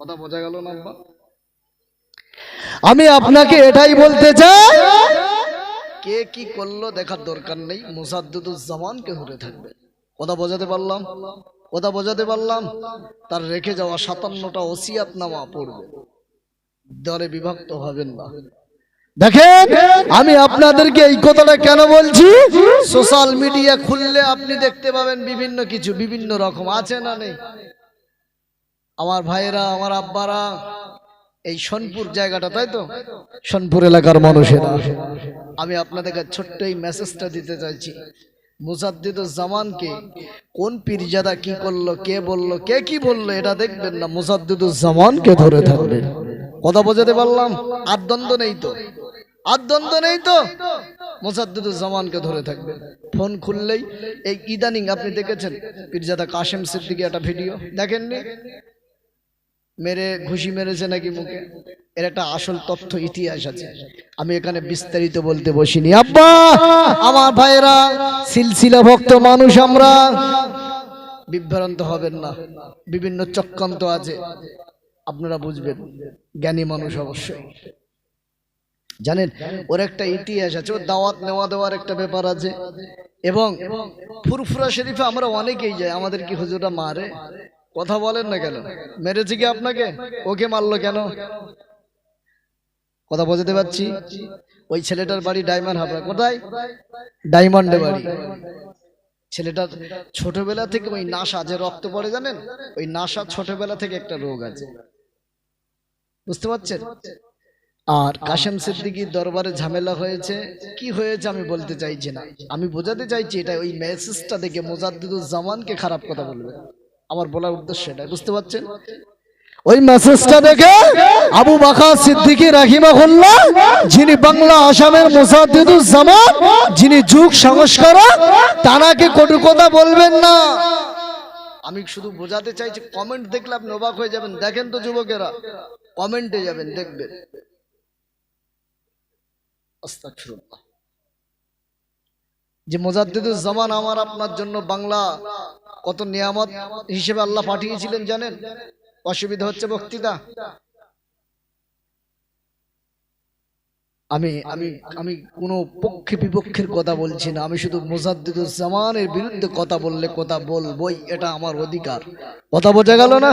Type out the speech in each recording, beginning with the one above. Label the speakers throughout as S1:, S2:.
S1: কথা বোঝা গেল না আব্বা? আমি আপনাকে এটাই বলতে চাই। কে কি করল দেখার দরকার নেই মুসাদ্দুজ্জামানকে ধরে থাকবে। কথা বোঝাতে পারলাম? কথা বোঝাতে পারলাম? তার রেখে যাওয়া সাতান্নটা ওসিয়াত নামা পড়বে। দরে বিভক্ত হবেন না। দেখেন আমি আপনাদেরকে এই কথাটা কেন বলছি? সোশ্যাল মিডিয়া খুললে আপনি দেখতে পাবেন বিভিন্ন কিছু বিভিন্ন রকম। আছে না নেই? আমার ভাইয়েরা আমার আব্বারা এই সোনপুর জায়গাটা তাই তো? সোনপুর এলাকার মানুষেরা। আমি আপনাদেরকে ছোট্ট এই মেসেজটা দিতে চাইছি। মুজাদ্দিদুজ্জামানকে কোন পীরজাদা কি করল কে বলল কে কি বলল এটা দেখবেন না। মুজাদ্দিদুজ্জামানকে ধরে থাকবেন কথা বোঝাতে পারলাম? আর দ্বন্দ্ব নেই তো? আর দ্বন্দ্ব নেই তো? মুজাদ্দিদুজ্জামানকে ধরে থাকবে। ফোন খুললেই এই ইদানিং আপনি দেখেছেন পীরজাদা কাশেম সিদ্দিকি একটা ভিডিও। দেখেননি? মেরে, ঘুষি মেরেছে নাকি মুখে? এর একটা আসল তথ্য ইতিহাস আছে। আমি এখানে বিস্তারিত বলতে বসিনি। আব্বা, আমার ভাইয়েরা সিলসিলা ভক্ত মানুষ আমরা। বিভ্রান্ত হবেন না। বিভিন্ন চক্রান্ত আছে। আপনারা বুঝবেন। জ্ঞানী মানুষ অবশ্যই। জানেন, ওর একটা ইতিহাস আছে। ওর দাওয়াত নেওয়া দেওয়ার একটা ব্যাপার আছে। এবং ফুরফুরা শরীফে আমরা অনেকেই যাই। আমাদের কি হুজুরা মারে? কথা বলেন না কেন? মেরেছে কি আপনাকে? ওকে মারলো কেন? কথা বোঝাতে পারছি? ওই ছেলেটার বাড়ি ডায়মন্ড হাবড়া কোথায়? ডায়মন্ডে বাড়ি। ছেলেটার ছোটবেলা থেকে ওই নাসা যে রক্ত পড়ে, জানেন? ওই নাসা ছোটবেলা থেকে একটা রোগ আছে। বুঝতে পারছেন? আর কাশেম সিদ্দিকির দরবারে ঝামেলা হয়েছে। কি হয়েছে আমি বলতে চাইছি না। আমি বোঝাতে চাইছি এটা ওই মেসেজটা দেখে মোজাদ্দুজ্জামানকে খারাপ কথা বলবে। আমার বলার উদ্দেশ্য এটা বুঝতে পারছেন? ওই মেসেজটা দেখে আবু বাকা সিদ্দিকী রাহিমাহুল্লাহ যিনি বাংলা আসামের মোসাদ্দিদুজ্জামান যিনি যুগ সংস্কারক তানাকে কটু কথা বলবেন না। আমি শুধু বোঝাতে চাইছি কমেন্ট দেখলে আপনি অবাক হয়ে যাবেন। দেখেন তো যুবকেরা কমেন্টে যাবেন দেখবেন। যে যে মোজাদ্দিদুজ্জামান আমার আপনার জন্য বাংলা কত নিয়ামত হিসেবে আল্লাহ পাঠিয়েছিলেন জানেন? অসুবিধা হচ্ছে বক্তৃতা। আমি আমি আমি কোনো পক্ষে বিপক্ষের কথা বলছি না। আমি শুধু মোজাদ্দিদুজ্জামানের বিরুদ্ধে কথা বললে কথা বলবই, এটা আমার অধিকার। কথা বোঝা গেল না?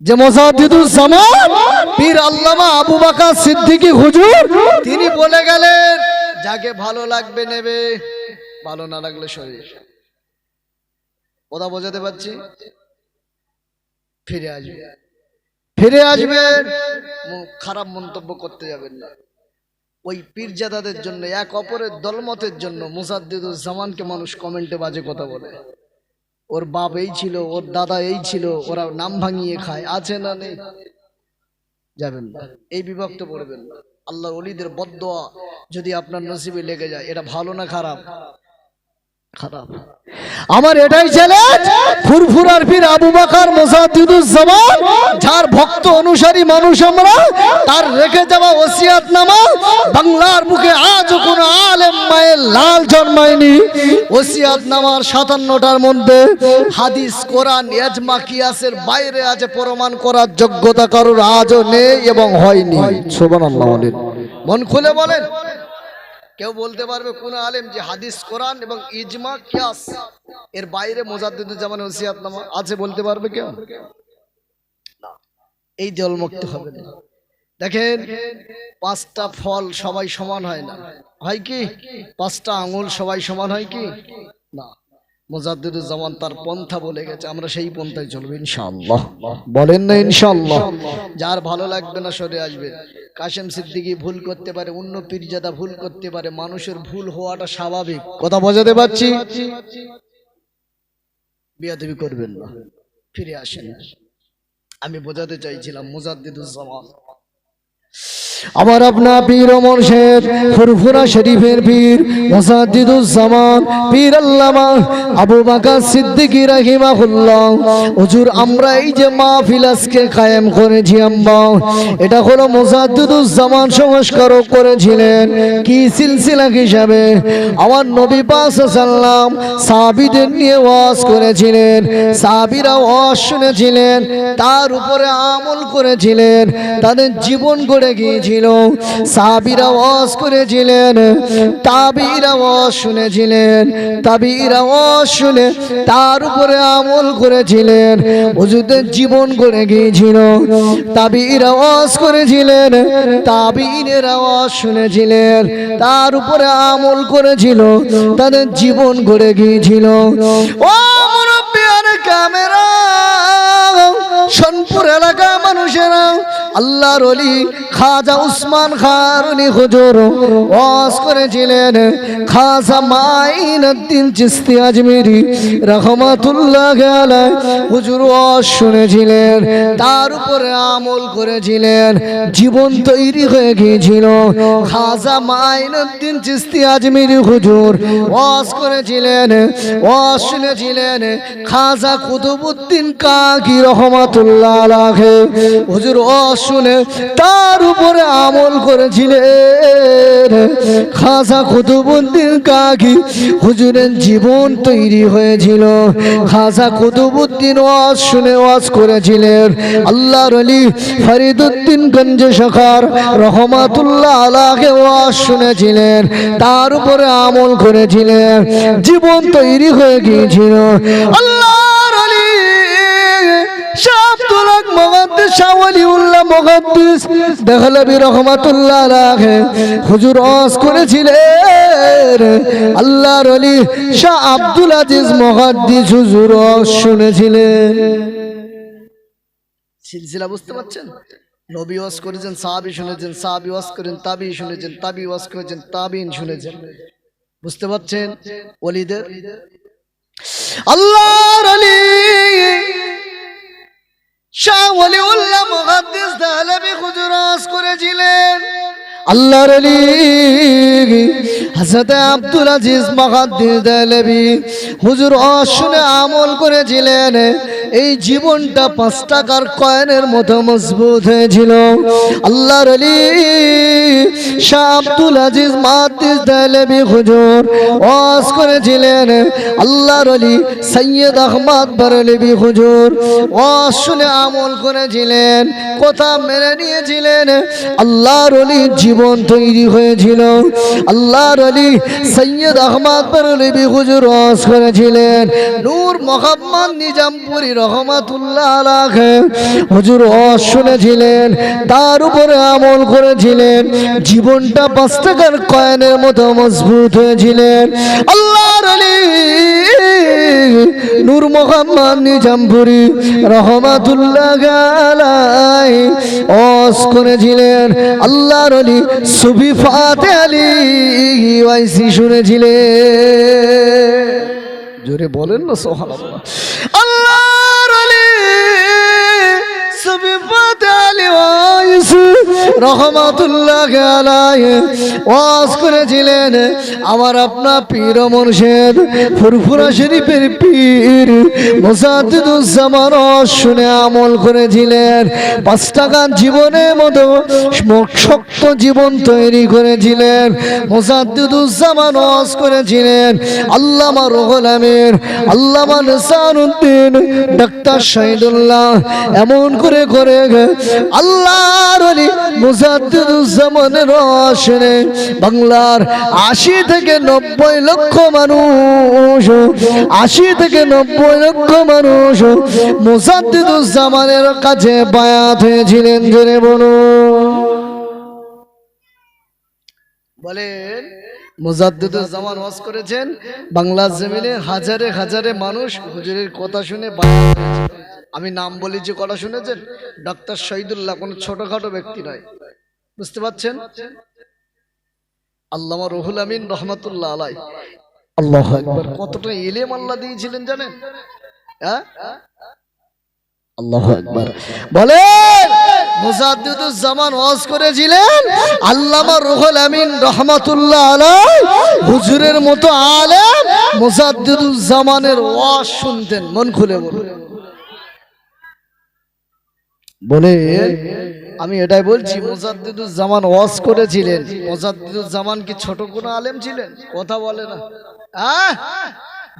S1: যে মোজাদ্দিদুজ্জামান পীর আল্লামা আবু বাকা সিদ্দিকী হুজুর, তিনি বলে গেলেন, যাকে ভালো লাগবে নেবে। ভালো না লাগলে শরীর। কথা বোঝাতে পারছি? ফিরে আসবে। ফিরে আসবেন খারাপ মন্তব্য করতে যাবেন না। ওই পীরজাদাদের জন্য, এক অপরের দলমতের জন্য মুসাদ্দিদুজ্জামানকে মানুষ কমেন্টে বাজে কথা বলে। ওর বাপ এই ছিল, ওর দাদা এই ছিল, ওরা নাম ভাঙিয়ে খায়। আছে না নেই? যাবেন না। এই বিভক্ত পড়বেন না। আল্লাহর অলিদের বদোয়া যদি আপনার নসিবে লেগে যায়, এটা ভালো না খারাপ? খারাপ। আমার এটাই চ্যালেঞ্জ ফুরফুরার পীর আবু বাকার মোসাদ্দিদুজ্জামান যার ভক্ত অনুসারী মানুষ আমরা তার রেখে যাওয়া ওসিয়াত নামা বাংলার বুকে আজও কোনো আলেম মায়ের লাল জন্মায়নি। ওসিয়াত নামার সাতান্নটার মধ্যে হাদিস কোরআন এজমা কিয়াসের বাইরে আছে প্রমাণ করার যোগ্যতা কারোর আজও নেই এবং হয়নি। বলেন। মন খুলে বলেন। কেউ বলতে পারবে কোন আলেম যে হাদিস, কোরআন এবং ইজমা, কিয়াস। এর বাইরে মোজাদ্দিদুজ্জামান ওসিয়াতনামা আছে বলতে পারবে কেউ। এই জলমুক্ত হবে না। দেখেন, পাঁচটা ফল সবাই সমান হয় না। হয় কি? পাঁচটা আঙুল সবাই সমান হয় কি? না। মোজাদ্দিদুজ্জামান তার পন্থা বলে গেছে আমরা সেই পন্থায় চলবো ইনশাআল্লাহ। বলেন না ইনশাআল্লাহ। যার ভালো লাগবে না সরে আসবে। কাশেম সিদ্দিকি ভুল করতে পারে অন্য পীরজাদা ভুল করতে পারে মানুষের ভুল হওয়াটা স্বাভাবিক। কথা বোঝাতে পারছি? বিয়াদবি করবেন না ফিরে আসেন। আমি বোঝাতে চাইছিলাম মুজাদ্দিদুজ্জামান আমার আপনার পীর অমর শেখ, ফুরফুরা শরীফের পীর মোসাদ্দিদুজ্জামান পীর আল্লামা আবু বাকার সিদ্দিকী রাহিমাহুল্লাহ। হুজুর, আমরা এই যে মাহফিল আজকে কায়েম করেছি আমরা এটা হলো মোসাদ্দিদুজ্জামান সংস্কারক করেছিলেন। কি সিলসিলা হিসাবে? আমার নবী পাক সাল্লাম সাহাবীদের নিয়ে ওয়াজ করেছিলেন, সাহাবীরা ওয়াজ শুনেছিলেন, তার উপরে আমল করেছিলেন, তাদের জীবন গড়ে গিয়েছিল সাহাবীরা ওয়াজ করেছিলেন, তাবির আওয়াজ শুনেছিলেন, তাবিরা আওয়াজ শুনে তার উপরে আমল করেছিলেন, হুজুরদের জীবন গড়ে গিয়েছিল। তাবিরা ওয়াজ করেছিলেন তাবিনের আওয়াজ শুনেছিলেন, তার উপরে আমল করেছিল, তাদের জীবন গড়ে গিয়েছিল। ও মুরব্বী আর ক্যামেরা, সোনপুর এলাকা মানুষেরা, আল্লাহর অলি খাজা উসমান খারুনি হুজুর, ওয়াজ করেছিলেন, খাজা মাইনুদ্দিন চিস্তি আজমিরি রহমাতুল্লাহ আলাই হুজুর ওয়াজ শুনেছিলেন, তার উপরে আমল করেছিলেন, জীবন তৈরি হয়ে গিয়েছিল। খাজা মাইনুদ্দিন চিস্তি আজমিরি হুজুর ওয়াজ করেছিলেন, ওয়াজ শুনেছিলেন, খাজা কুতুবুদ্দিন কাকি রহমাতুল্লাহ আলাহে হুজুর ওয়াজ শুনে তার উপরে আমল করেছিলেন। খাজা কুতুবুদ্দিন কাকি হুজুরের জীবন তৈরি হয়েছিল। খাসা কুতুবুদ্দিন ওয়াজ শুনে ওয়াজ করেছিলেন। আল্লাহর আলী ফরিদুদ্দিন গঞ্জ সখার রহমাতুল্লাহ আলাকে ওয়াজ শুনেছিলেন। তার উপরে আমল করেছিলেন। জীবন তৈরি হয়ে গিয়েছিল। আল্লাহর আলী হুজুর আল্লাহর শাহ আব্দুল আজিজ হুজুর শুনেছিলেন। সিলসিলা বুঝতে পারছেন? নবী ওয়াজ করেছেন, সাহাবী শুনেছেন, সাহাবী ওয়াজ করেন তাবি শুনেছেন, তাবি করেছেন, তাবিন শুনেছেন। বুঝতে পারছেন? ওলিদের? আল্লাহর আলী শাহ ওলিউল্লাহ মুহাদ্দিস দাহলবি হুজুর ওয়াজ করেছিলেন। আল্লাহর আলী, হযরত আব্দুল আজিজ মুহাদ্দিস দাহলবি হুজুর ওয়াজ শুনে আমল করেছিলেন। এই জীবনটা পাঁচ টাকার কয়েনের মতো মজবুত হয়েছিল। আল্লাহর আলী, শাহ আব্দুল আজিজ মুহাদ্দিস দাহলবি হুজুর ওয়াজ করেছিলেন। আল্লাহর আলী, সৈয়দ আহমদ বারলবি হুজুর ওয়াজ শুনে আমল করেছিলেন, কথা মেনে নিয়েছিলেন। আল্লাহর অলি জীবন তৈরি হয়েছিল। আল্লাহর অলি সৈয়দ আহমদ হুজুর ওয়াজ করেছিলেন। নূর মোহাম্মদ নিজামপুরি রহমাতুল্লাহ আলাহে হুজুর ওয়াজ শুনেছিলেন, তার উপরে আমল করেছিলেন, জীবনটা পাঁচ টাকার কয়েনের মতো মজবুত হয়েছিলেন। আল্লাহর অলি নূর মোহাম্মদ নিজামপুরি রহমাতুল্লাহ গালাই ওস করেছিলেন আল্লাহর অলি সুফি ফাতে আলী ওয়াইসি শুনেছিলেন। জোরে বলেন না সোহান আল্লাহর অলি সুফি ফাতে ওয়াজ করেছিলেন আমার আপনার পীর মুর্শিদ ফুরফুরা শরীফের পীর মুসাদ্দিদুজ্জামান ওয়াজ শুনে আমল করেছিলেন। পাঁচ টাকার জীবনের মতো শক্ত জীবন তৈরি করেছিলেন। মুসাদ্দিদুজ্জামান ওয়াজ করেছিলেন। আল্লামা রুহুল আমির আল্লামা নিসারউদ্দিন ডাক্তার শহীদুল্লাহ এমন করে করে আল্লাহর অলি মুজাদ্দিদুজ্জামানের রসনে বাংলার আশি থেকে নব্বই লক্ষ মানুষ, আশি থেকে নব্বই লক্ষ মানুষ মুজাদ্দিদুজ্জামানের কাছে বায়াত হয়েছিলেন, জোরে বলুন বলেন মুজাদ্দিদুজ্জামান ওয়াজ করেছেন, বাংলার জমিনে হাজারে হাজারে মানুষ হুজুরের কথা শুনে বায়াত হয়েছে। আমি নাম বলি যে কথা শুনেছেন? ডক্টর শহীদুল্লাহ কোনো ছোটখাটো ব্যক্তি নয়। বুঝতে পারছেন? আল্লামা রহুল আমিন রহমতুল্লাহ আলাই। আল্লাহ একবার কতটা এলেম আল্লাহ দিয়েছিলেন জানেন? হ্যাঁ? আল্লাহ একবার বলে মুজাদ্দিদুজ্জামান ওয়াজ করেছিলেন আল্লামা রুহুল আমিন রহমাতুল্লাহ আলাই। হুজুরের মতো আলেম ওয়াজ শুনতেন। মন খুলে বলুন। বলে আমি এটাই বলছি মোজাদ্দিদুজ্জামান ওয়াজ করেছিলেন। মোজাদ্দিদুজ্জামান কি ছোট কোনো আলেম ছিলেন? কথা বলে না। আহ?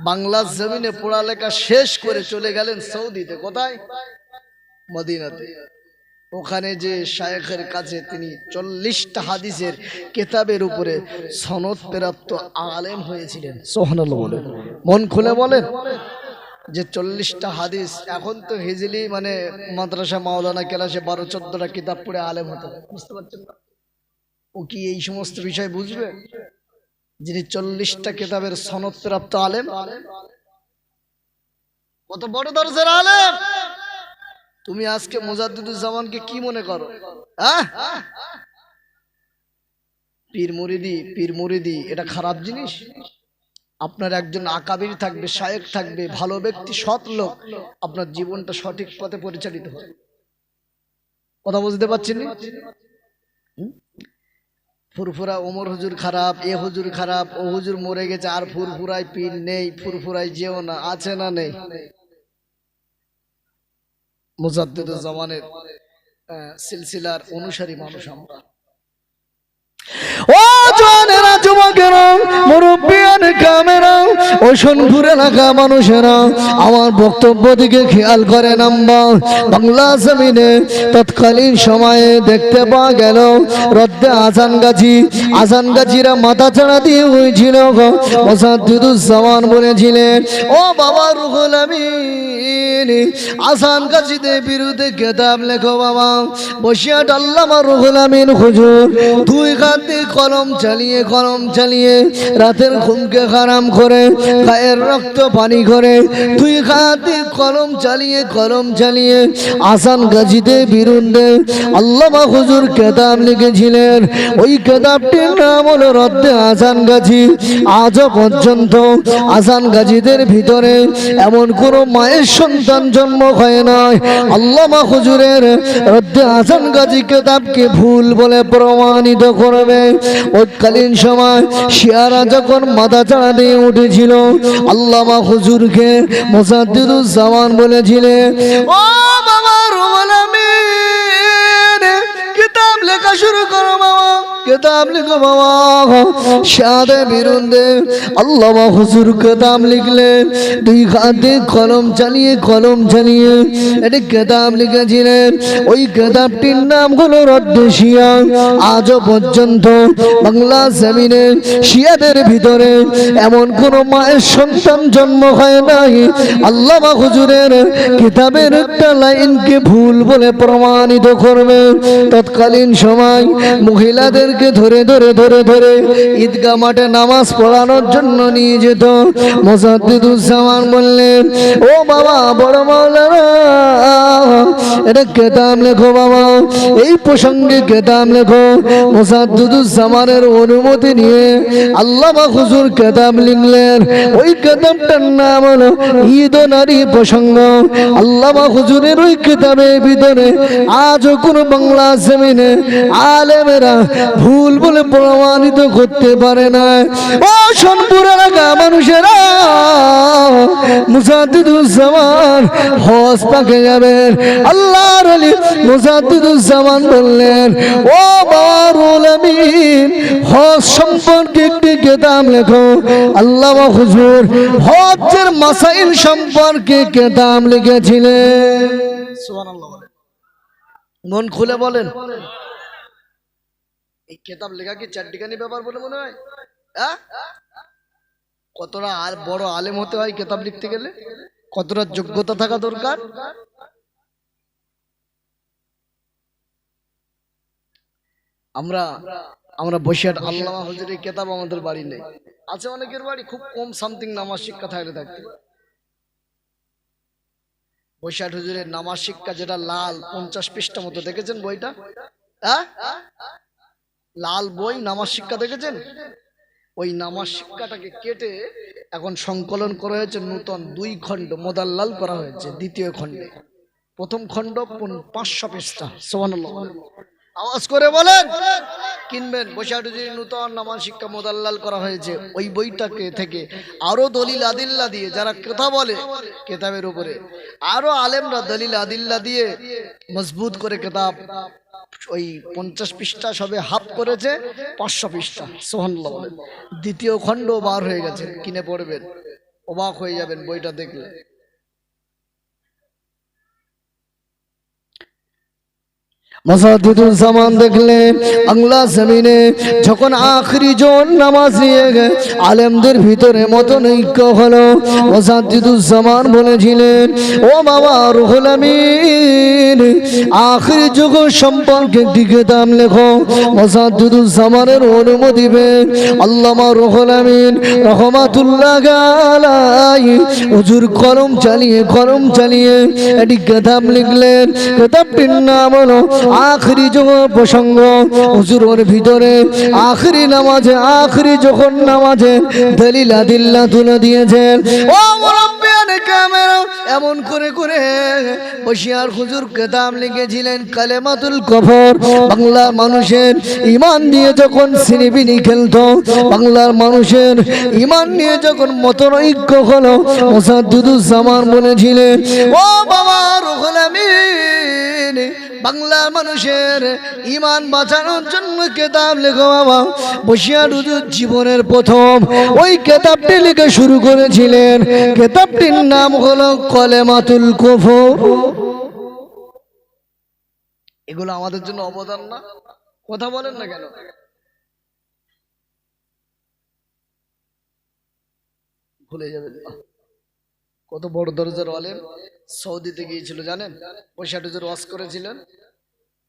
S1: বাংলার জমিনে পড়ালেখা শেষ করে চলে গেলেন সৌদিতে। কোথায়? মদিনাতে। ওখানে যে শায়েখের কাছে তিনি চল্লিশটা হাদিসের কেতাবের উপরে সনদ প্রাপ্ত আলেম হয়েছিলেন। সোহানাল বলেন। মন খুলে বলেন। যে চল্লিশটা হাদিস, এখন তো হিজলি মানে মাদ্রাসা মাওলানা ক্লাসে বারো, চোদ্দটা কিতাব পড়ে আলেম হতে বুঝতে পারছেন না? ও কি এই সমস্ত বিষয় বুঝবে? যিনি চল্লিশটা কিতাবের সনদ প্রাপ্ত আলেম, কত বড় দরজের আলেম! তুমি আজকে মুজাদ্দুজ্জামানকে কি মনে করো? হ্যাঁ? পীর মুরিদি পীর মুরিদি, এটা খারাপ জিনিস? আপনার একজন আকাবির থাকবে শায়েক থাকবে ভালো ব্যক্তি সৎ লোক আপনার জীবনটা সঠিক পথে পরিচালিত হবে কথা বুঝতে পারছেন ফুরফুরা ওমর হুজুর খারাপ এ হুজুর খারাপ ও হুজুর মরে গেছে আর ফুরফুরায় পীর নেই ফুরফুরায় যেও না আছে না নেই? মুজাদ্দিদুজ্জামানের আহ, সিলসিলার অনুসারী মানুষ আমরা। ও আমার বক্তব্য দিকে খেয়াল করে নাম্বার। বাংলা জমিনে তৎকালীন সময়ে দেখতে গেল, রদ্দে গাছি গাছিরা মাথা ছাড়া দিয়ে হয়েছিল বলেছিলেন, ও বাবা রুহুল আমিন আসান গাছিদের বিরুদ্ধে কেতাব লেখো বাবা। বসিয়া ডাল্লামা রুহুল আমিন দুই কান্দি কলম চালিয়ে কলম চালিয়ে রাতের ঘুমকে হারাম করে, গায়ের রক্ত পানি করে, দুই কান্দি কলম চালিয়ে কলম চালিয়ে আসান গাছিদের বিরুদ্ধে আল্লামা হুজুর কেতাব লিখেছিলেন, ওই কেতাবটির নাম হলো রদ্দে আসান গাছি আজও পর্যন্ত আসান গাজীদের ভিতরে এমন কোন মায়ের সন্তান জন্ম হয় নয় আল্লামা হুজুরের রদ্দে আসান গাজী কেতাবকে ভুল বলে প্রমাণিত করবে। ওৎকালীন সময় শিয়ারা যখন মাথা চাড়া দিয়ে উঠেছিল আল্লামা হুজুরকে মোসাদ্দিদুজ্জামান বলেছিলেন ও কিতাব লিখো বাবা। সাদে বিরুদ্ধে আল্লাহ হুজুর কিতাব লিখলেন দুই হাতে কলম চালিয়ে কলম চালিয়ে এটি কিতাব লিখেছিলেন। ওই কিতাবটির নাম হলো রদ্দ শিয়া। আজও পর্যন্ত বাংলা জমিনে শিয়াদের ভিতরে এমন কোন মায়ের সন্তান জন্ম হয় নাই। আল্লাহ হুজুরের কিতাবের একটা লাইনকে ভুল বলে প্রমাণিত করবে। তৎকালীন সময় মহিলাদেরকে ধরে ধরে ধরে ধরে ঈদগা মাঠে নামাজ পড়ানোর জন্য নিয়ে যেত। মোসাদ্দিদুজ্জামান বললেন, ও বাবা, বড় মাওলানা, এটা কেতাব লেখো বাবা, এই প্রসঙ্গে কেতাব লেখো। মোসাদ্দিদুজ্জামানের অনুমতি নিয়ে আল্লামা হুজুর কেতাব লিখলেন। ওই কেতাবটার নাম হলো ঈদ ও নারী প্রসঙ্গ। আল্লামা হুজুরের ওই কিতাবের ভিতরে আজও কোনো বাংলা জমিনে আলেমেরা ভুল বলে প্রমাণিত করতে পারে না। ও সোনপুর এলাকা মানুষেরা মুসাদ্দিদুজ্জামান হজ পাকে যাবেন। আল্লাহর আলী মুসাদ্দিদুজ্জামান বললেন ও বারুল আমিন হজ সম্পর্কে একটি কেতাব লেখো। আল্লাহ হুজুর হজের মাসাইল সম্পর্কে কেতাব লিখেছিলেন। সুবহানাল্লাহ মন খুলে বলেন। এই কেতাব লেখা কি চারটিখানি ব্যাপার বলে মনে হয়? হ্যাঁ? কতটা আর বড় আলেম হতে হয় কেতাব লিখতে গেলে? কতটা যোগ্যতা থাকা দরকার? আমরা আমরা বসিয়াট আল্লামা হুজুরের কেতাব আমাদের বাড়ি নেই। আছে অনেকের বাড়ি, খুব কম সামথিং নামাজ শিক্ষা থাকলে থাকতে। বসিয়াট হুজুরের নামাজ শিক্ষা যেটা লাল, পঞ্চাশ পৃষ্ঠা মতো, দেখেছেন বইটা? হ্যাঁ? লাল বই, নামাজ শিক্ষা দেখেছেন? ওই নামাজ শিক্ষাটাকে কেটে এখন সংকলন করা হয়েছে নূতন দুই খণ্ড, মোদাল্লাল করা হয়েছে, দ্বিতীয় খণ্ডে। প্রথম খণ্ড পাঁচশো পৃষ্ঠা সোহান আওয়াজ করে বলেন, কিনবেন। বৈশাখী নূতন নামাজ শিক্ষা মোদাল্লাল করা হয়েছে, ওই বইটাকে থেকে আরও দলিল আদিল্লা দিয়ে, যারা কথা বলে কেতাবের উপরে, আরও আলেমরা দলিল আদিল্লা দিয়ে মজবুত করে কেতাব ওই পঞ্চাশ পৃষ্ঠা সবে হাফ করেছে, পাঁচশো পৃষ্ঠা সোহান্লা দ্বিতীয় খণ্ড বার হয়ে গেছে, কিনে পড়বেন, অবাক হয়ে যাবেন বইটা দেখলে। মাসাদুদুল জামান দেখলেন বাংলা জমিনে যখন আখরি জন নামাজ নিয়ে গে, আলেমদের ভিতরে মতন ঐক্য হলো। মাসাদুদুল জামান বলেছিলেন, ও বাবা রুহুল আমিন, আখরি যুগ সম্পর্কে দিকে দাম লেখো। মাসাদুদুল জামানের অনুমতি পেয়ে আল্লামা রুহুল আমিন রহমাতুল্লাহ আলাই হুজুর কলম চালিয়ে কলম চালিয়ে এটি কেতাব লিখলেন। কেতাবটির নাম হলো আখরি প্রসঙ্গ, হুজুরের ভিতরে আখরি নামাজে, আখরি যখন নামাজে দলিলা দিল্লা তুলে দিয়েছেন। ও এমন করে করে বসিয়ার হুজুর কেতাব লিখেছিলেন, কালেমাতুল কফর। বাংলার মানুষের ইমান দিয়ে যখন সিনিবিনি খেলতো, বাংলার মানুষের ইমান নিয়ে যখন মতনৈক্য হলো, মোসাদ্দুদুজ্জামান বলেছিলেন, ও বাবা বাংলার মানুষের ইমান বাঁচানোর জন্য কেতাব লেখো বাবা। বসিয়ার জীবনের প্রথম ওই কেতাবটি লিখে শুরু করেছিলেন। কেতাবটির নাম হলো কলেমাতুল কুফর। এগুলো আমাদের জন্য অবদান না। কথা বলেন না কেন? ভুলে যাবেন। না। কত বড় দরজার আলেম সৌদিতে গিয়েছিল, জানেন? পয়সা টুজোর ওয়াশ করেছিলেন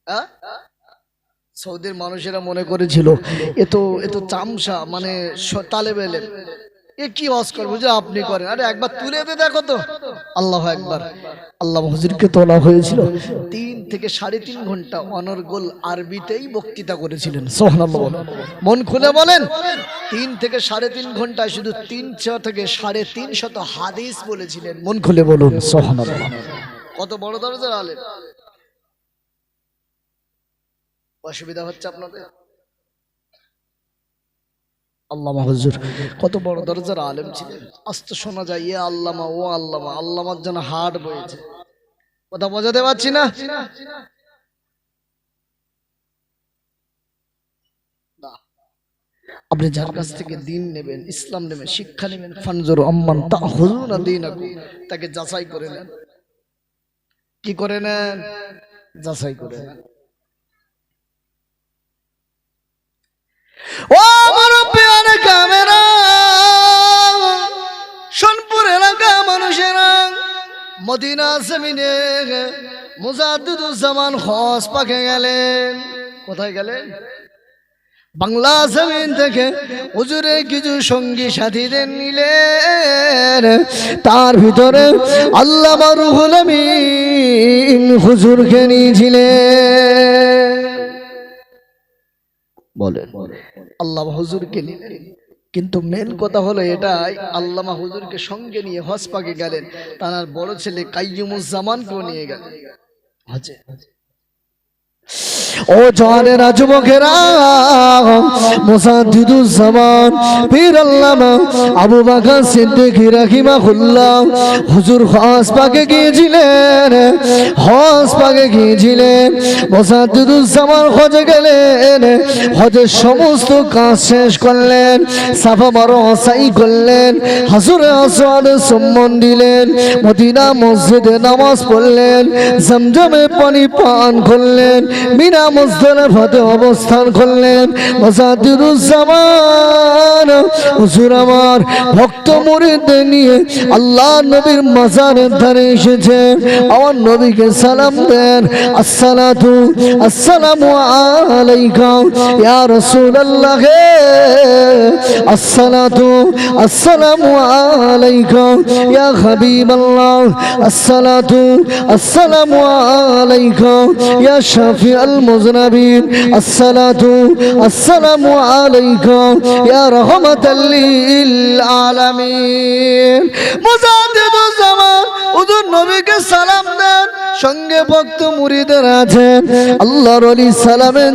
S1: হ্যাঁ? সৌদির মানুষেরা মনে করেছিল এত এত চামসা মানে তালে তালেব এলেম কি আপনি করেন? আরে একবার তুলে দে দেখো তো। আল্লাহ একবার আল্লাহ তোলা হয়েছিল। তিন থেকে সাড়ে তিন ঘণ্টা অনর্গল আরবিতেই বক্তৃতা করেছিলেন। মন খুলে বলেন। তিন থেকে সাড়ে তিন ঘন্টায় শুধু তিনশো থেকে সাড়ে তিন শত হাদিস বলেছিলেন। মন খুলে বলুন। সোহানাল্লাহ কত বড় দরজার আলেম। অসুবিধা হচ্ছে আপনাদের? আল্লামা হুজুর, কত বড় দরজার আলেম ছিলেন। আস্ত শোনা যায় আল্লামা, ও আল্লামা, আল্লামার জন্য হাট বয়েছে কথা বোঝাতে পারছি না? না। আপনি যার কাছ থেকে দিন নেবেন, ইসলাম নেবেন, শিক্ষা নেবেন, ফানজুর আম্মান তা হুজুর দিন তাকে যাচাই করে নেন। কি করে নেন? যাচাই করে নেন। ও সোনপুর এলাকা মানুষেরা, মদিনা গেলেন। কোথায় গেলেন? বাংলা জমিন থেকে হুজুরে কিছু সঙ্গী সাথীদের নিলেন। তার ভিতরে আল্লাহ রুহুল আমিন হুজুরকে নিয়েছিলেন। বলেন। আল্লাহ হুজুরকে নিলেন। কিন্তু মেন কথা হলো এটাই আল্লামা হুজুরকে সঙ্গে নিয়ে হজ পাকে গেলেন। তার বড় ছেলে কাইয়ুমুজ্জামানকেও নিয়ে গেলেন। হজে ও জওয়ানেরা যুবকেরা মুসাদ্দিদুজ্জামান পীর আল্লামা আবু বকর সিদ্দিক, রাহিমাহুল্লাহ। হুজুর হজ পাকে গিয়েছিলেন, হজ পাকে গিয়েছিলেন। মুসাদ্দিদুজ্জামান হজে গেলেন, হজের সমস্ত কাজ শেষ করলেন, সাফা মারো সাই করলেন হাসুরে আসওয়াদে সম্মান দিলেন, মদিনা মসজিদে নামাজ পড়লেন, জমজমে পানি পান করলেন মিনা মুজদালিফাতে অবস্থান করলেন। মুসাদ্দিদুজ্জামান হুজুর আমার, ভক্ত মুরিদদের নিয়ে আল্লাহ নবীর মাজারের ধারে এসেছে। আমার নবীকে সালাম দেন, আসসালাতু, আসসালামু আলাইকা, ইয়া রাসূলুল্লাহ, হে, আসসালাতু, আসসালামু আলাইকা, ইয়া হাবিবাল্লাহ, আসসালাতু, আসসালামু আলাইকা, ইয়া শাফি সঙ্গে ভক্ত মুড়িদের আছেন। আল্লাহর আলী সালামের